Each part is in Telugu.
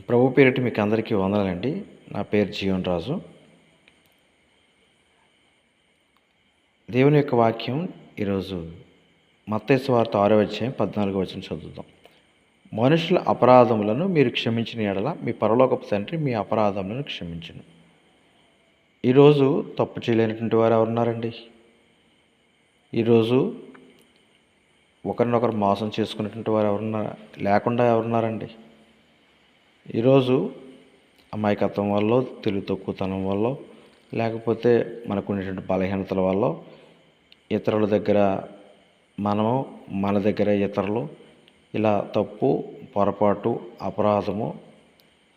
ప్రభు పేరిటి మీకు అందరికీ వందనాలండి. నా పేరు జీవన్ రాజు. దేవుని యొక్క వాక్యం ఈరోజు మత్తేసు వార్త ఆరో అధ్యాయం పద్నాలుగో వచ్చిన చదువుతాం మనుషుల అపరాధములను మీరు క్షమించిన ఎడల మీ పరలోకపు తండ్రి మీ అపరాధములను క్షమించను. ఈరోజు తప్పు చేయలేనటువంటి వారు ఎవరున్నారండి? ఈరోజు ఒకరినొకరు మోసం చేసుకున్నటువంటి వారు ఎవరున్నా లేకుండా ఎవరున్నారండి? ఈరోజు అమాయకత్వం వల్ల తెలివి తక్కువతనం వల్ల లేకపోతే మనకు ఉండేటువంటి బలహీనతల వల్ల ఇతరుల దగ్గర మనము మన దగ్గర ఇతరులు ఇలా తప్పు పొరపాటు అపరాధము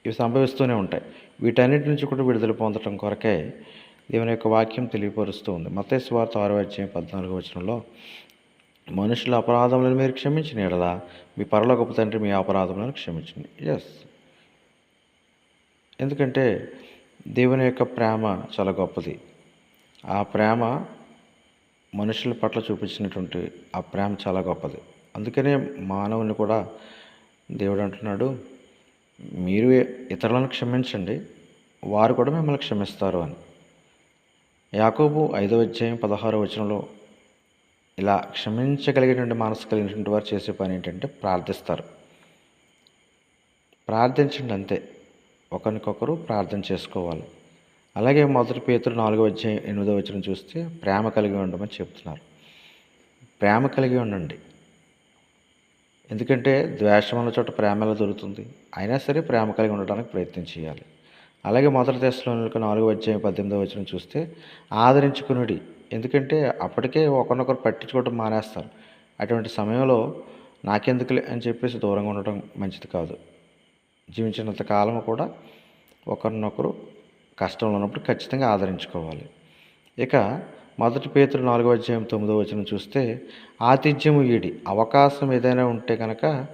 ఇవి సంభవిస్తూనే ఉంటాయి. వీటన్నిటి నుంచి కూడా విడుదల పొందటం కొరకే దేవుని యొక్క వాక్యం తెలియపరుస్తూ ఉంది. మత స్వార్థ ఆరో అధ్యాయం పద్నాలుగు వచనంలో మనుషుల అపరాధములను మీరు క్షమించిన ఎడలా మీ పరలోకపు తండ్రి మీ అపరాధములను క్షమించండి. ఎస్ ఎందుకంటే దేవుని యొక్క ప్రేమ చాలా గొప్పది. ఆ ప్రేమ మనుషుల పట్ల చూపించినటువంటి ఆ ప్రేమ చాలా గొప్పది. అందుకనే మానవుని కూడా దేవుడు అంటున్నాడు మీరు ఇతరులను క్షమించండి వారు కూడా మిమ్మల్ని క్షమిస్తారు అని. యాకోబు ఐదవ అధ్యాయం పదహారో వచనంలో ఇలా క్షమించగలిగినటువంటి మనసు కలిగినటువంటి వారు చేసే పని ఏంటంటే ప్రార్థిస్తారు. ప్రార్థించండి అంతే. ఒకరికొకరు ప్రార్థన చేసుకోవాలి. అలాగే మొదటి పేతురు నాలుగో అధ్యాయం ఎనిమిదో వచ్చిన చూస్తే ప్రేమ కలిగి ఉండమని చెప్తున్నారు. ప్రేమ కలిగి ఉండండి. ఎందుకంటే ద్వేషం ఉన్న చోట ప్రేమ ఎలా దొరుకుతుంది? అయినా సరే ప్రేమ కలిగి ఉండడానికి ప్రయత్నం చేయాలి. అలాగే మొదటి దశలో నాలుగో అధ్యాయం పద్దెనిమిదో వచ్చిన చూస్తే ఆదరించుకునుడి. ఎందుకంటే అప్పటికే ఒకరినొకరు పట్టించుకోవడం మానేస్తారు. అటువంటి సమయంలో నాకెందుకు అని చెప్పేసి దూరంగా ఉండటం మంచిది కాదు. జీవించినంత కాలం కూడా ఒకరినొకరు కష్టంలో ఉన్నప్పుడు ఖచ్చితంగా ఆదరించుకోవాలి. ఇక మొదటి పేతులు నాలుగో అధ్యాయం తొమ్మిదో వచ్చిన చూస్తే ఆతిథ్యము ఈడి అవకాశం ఏదైనా ఉంటే కనుక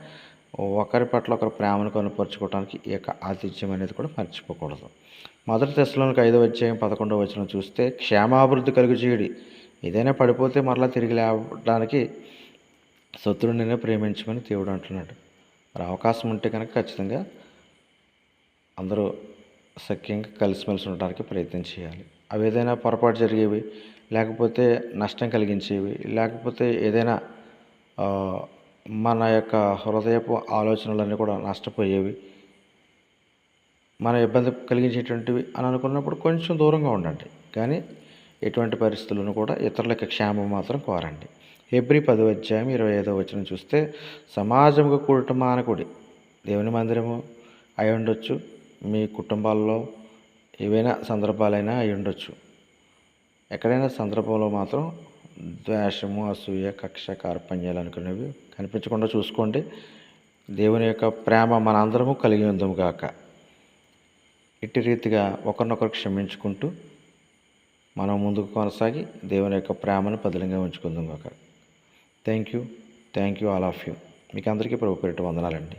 ఒకరి పట్ల ఒకరు ప్రేమను కనుపరుచుకోవడానికి ఈ యొక్క ఆతిథ్యం అనేది కూడా మర్చిపోకూడదు. మొదటి దశలోనికి ఐదో అధ్యాయం పదకొండవ వచ్చిన చూస్తే క్షేమాభివృద్ధి కలుగు చేయడి. ఏదైనా పడిపోతే మరలా తిరిగి లేవడానికి శత్రువుని ప్రేమించమని దేవుడు అంటున్నాడు. మరి అవకాశం ఉంటే కనుక ఖచ్చితంగా అందరూ సఖ్యంగా కలిసిమెలిసి ఉండడానికి ప్రయత్నం చేయాలి. అవి ఏదైనా పొరపాటు జరిగేవి లేకపోతే నష్టం కలిగించేవి లేకపోతే ఏదైనా మన యొక్క హృదయపు ఆలోచనలన్నీ కూడా నష్టపోయేవి మన ఇబ్బంది కలిగించేటువంటివి అని అనుకున్నప్పుడు కొంచెం దూరంగా ఉండండి. కానీ ఎటువంటి పరిస్థితులను కూడా ఇతరులకి క్షేమం మాత్రం కోరండి. ఎబ్రి పదో అధ్యాయం ఇరవై ఐదో వచ్చిన చూస్తే సమాజముగా కూడటం మానకుడి దేవుని మందిరము అయి ఉండొచ్చు మీ కుటుంబాల్లో ఏవైనా సందర్భాలైనా అయి ఉండొచ్చు. ఎక్కడైనా సందర్భంలో మాత్రం ద్వేషము అసూయ కక్ష కార్పణ్యాలు అనుకునేవి కనిపించకుండా చూసుకోండి. దేవుని యొక్క ప్రేమ మన అందరము కలిగి ఉందము గాక. ఇట్టి రీతిగా ఒకరినొకరు క్షమించుకుంటూ మనం ముందుకు కొనసాగి దేవుని యొక్క ప్రేమను పదిలంగా ఉంచుకుందాం కాక thank you thank you all of you మీకు అందరికీ ప్రభు పేరిట వందనాలండి.